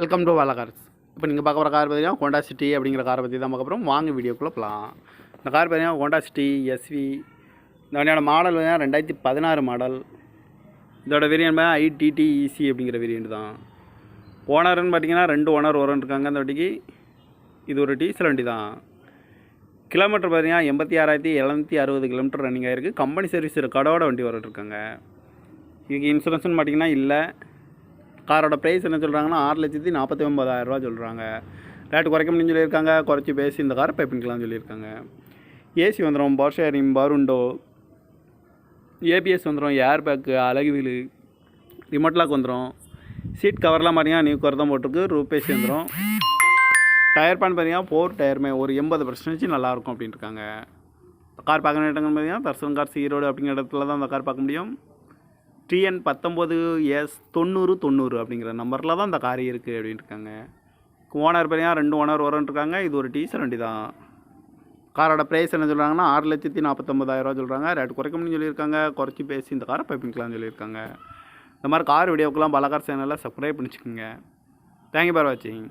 Welcome to Vala cars இப்போ நீங்கள் பார்க்க போகிற கார் பார்த்தீங்கன்னா ஹோண்டா சிட்டி அப்படிங்கிற காரை பற்றி தான் பார்க்க போகிறோம் வாங்க வீடியோக்குள்ளே போகலாம் இந்த கார் பார்த்தீங்கன்னா ஹோண்டா சிட்டி எஸ்வி இந்த வண்டியோட மாடல் பார்த்தீங்கன்னா ரெண்டாயிரத்தி பதினாறு மாடல் இதோட வேரியன்ட் பார்த்தா ஐடிடி இசி அப்படிங்கிற வேரியன்ட் தான். ஓனர்னு பார்த்தீங்கன்னா ரெண்டு ஓனர் ஓரன் இருக்காங்க அந்த வண்டிக்கு. இது ஒரு டீசல் வண்டி தான். கிலோமீட்டர் பார்த்தீங்கன்னா எண்பத்தி ஆறாயிரத்தி எழுநூற்றி அறுபது கிலோமீட்டர் ரன்னிங் ஆகிருக்கு கம்பெனி சர்வீஸ் கடோட வண்டி வரட்டு இருக்காங்க. இதுக்கு இன்சூரன்ஸ்னு பார்த்தீங்கன்னா இல்லை. காரோட ப்ரைஸ் என்ன சொல்கிறாங்கன்னா ஆறு லட்சத்தி நாற்பத்தி ஒம்பதாயிரரூவா சொல்கிறாங்க ரேட்டு குறைக்க முடியும்னு சொல்லியிருக்காங்க. குறைச்சி பேசி இந்த காரை பை பண்ணிக்கலாம்னு சொல்லியிருக்காங்க ஏசி வந்துடும் பவர் ஷேரிங் பருண்டோ ஏபிஎஸ் வந்துடும் ஏர் பேக்கு அழகு வீலு ரிமோட் லாக் வந்துடும் சீட் கவர்லாம் பார்த்தீங்கன்னா நியூ கவர் தான் போட்டிருக்கு. ரூபேசி வந்துடும் டயர் பேன் பார்த்தீங்கன்னா ஃபோர் டயருமே ஒரு எண்பது பர்சன்டேஜ் நல்லாயிருக்கும் அப்படின்ட்டு இருக்காங்க கார் பார்க்குற இடங்கள் பார்த்தீங்கன்னா தர்சன் கார் ஈரோடு அப்படிங்கிற இடத்துல தான் அந்த கார் பார்க்க முடியும். டிஎன் பத்தொம்போது எஸ் தொண்ணூறு தொண்ணூறு அப்படிங்கிற நம்பரில் தான் இந்த கார் இருக்குது அப்படின்ட்டுருக்காங்க. ஓனர் பார்த்தீங்கன்னா ரெண்டு ஓனர் வரன்னு இருக்காங்க இது ஒரு டீசல் வண்டி தான். காரோட ப்ரைஸ் என்ன சொல்கிறாங்கன்னா ஆறு லட்சத்தி நாற்பத்தொம்பதாயிரரூவா சொல்கிறாங்க ரேட் குறைக்கணும்னு சொல்லியிருக்காங்க. குறைச்சி பேசி இந்த காரை பைப்பிங்கலாம்னு சொல்லியிருக்காங்க. இந்த மாதிரி கார் வீடியோக்கெல்லாம் பலகார் சேனலில் சப்ஸ்கிரைப் பண்ணிச்சுக்கோங்க. தேங்க்யூ பார் வாட்சிங்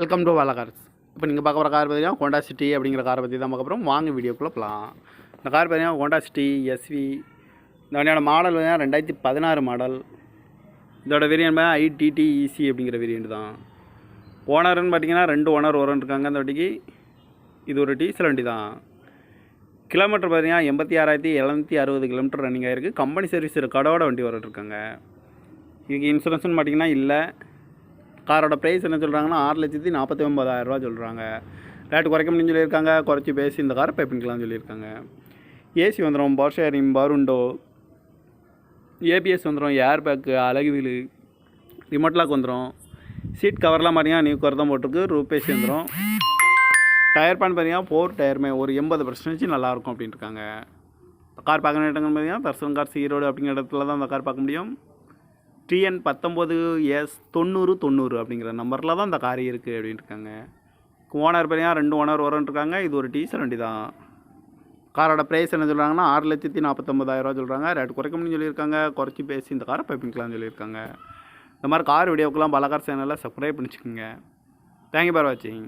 வெல்கம் டு பாலகார்ஸ் இப்போ நீங்கள் பார்க்க போகிற கார் பார்த்தீங்கன்னா ஹோண்டா சிட்டி அப்படிங்கிற காரை பற்றி தான் பார்க்க போகிறோம். வாங்க வீடியோக்குள்ளே போகலாம். இந்த கார் பார்த்தீங்கன்னா ஹோண்டா சிட்டி எஸ்வி இந்த வண்டியோட மாடல் பார்த்தீங்கன்னா ரெண்டாயிரத்தி பதினாறு மாடல் இதோட வேரியன்ட் ஐடிடி இசி அப்படிங்கிற வேரியன்ட் தான். ஓனர்னு பார்த்தீங்கன்னா ரெண்டு ஓனர் ஓரன் இருக்காங்க அந்த வண்டிக்கு. இது ஒரு டீசல் வண்டி தான். கிலோமீட்டர் பார்த்தீங்கன்னா எண்பத்தி ஆறாயிரத்தி எழுநூற்றி அறுபது கிலோமீட்டர் ரன்னிங் ஆகிருக்கு கம்பெனி சர்வீஸ் கடோட வண்டி வரட்டுருக்காங்க இதுக்கு இன்சூரன்ஸ்னு பார்த்தீங்கன்னா இல்லை. காரோட ப்ரைஸ் என்ன சொல்கிறாங்கன்னா ஆறு லட்சத்தி நாற்பத்தி ஒம்பதாயிரரூவா சொல்கிறாங்க ரேட்டு குறைக்க முடியும்னு சொல்லியிருக்காங்க. குறைச்சி பேசி இந்த காரை பை பண்ணிக்கலாம்னு சொல்லியிருக்காங்க. ஏசி வந்துடும் பவர் ஷேரிங் பருண்டோ ஏபிஎஸ் வந்துடும் ஏர் பேக்கு அழகு வீலு ரிமோட் லாக் வந்துடும் சீட் கவர்லாம் பார்த்தீங்கன்னா நியூ கவர் தான் போட்டிருக்கு. ரூபேசி வந்துடும் டயர் பேன் பார்த்தீங்கன்னா ஃபோர் டயருமே ஒரு எண்பது பர்சன்டேஜ் நல்லாயிருக்கும் அப்படின்ட்டு இருக்காங்க. கார் பார்க்குற இடங்கள் பார்த்தீங்கன்னா தர்சன் கார்ஸ் ஈரோடு அப்படிங்கிற இடத்துல தான் அந்த கார் பார்க்க முடியும். டிஎன் பத்தொம்போது எஸ் தொண்ணூறு தொண்ணூறு அப்படிங்கிற நம்பரில் தான் இந்த கார் இருக்குது அப்படின்ட்டு இருக்காங்க ஓனர் பார்த்தீங்கன்னா ரெண்டு ஓனர் வரன்னு இருக்காங்க இது ஒரு டீசல் வண்டி தான். காரோட ப்ரைஸ் என்ன சொல்கிறாங்கன்னா ஆறு லட்சத்தி நாற்பத்தொம்பதாயிரரூவா சொல்கிறாங்க ரேட் குறைக்க முடியும்னு சொல்லியிருக்காங்க. குறைச்சி பேசி இந்த காரை பைப்பிங்கலாம்னு சொல்லியிருக்காங்க. இந்த மாதிரி கார் வீடியோக்கெல்லாம் பலகார் சேனலில் சப்ஸ்கிரைப் பண்ணிச்சுக்கோங்க. தேங்க்யூ பார் வாட்சிங்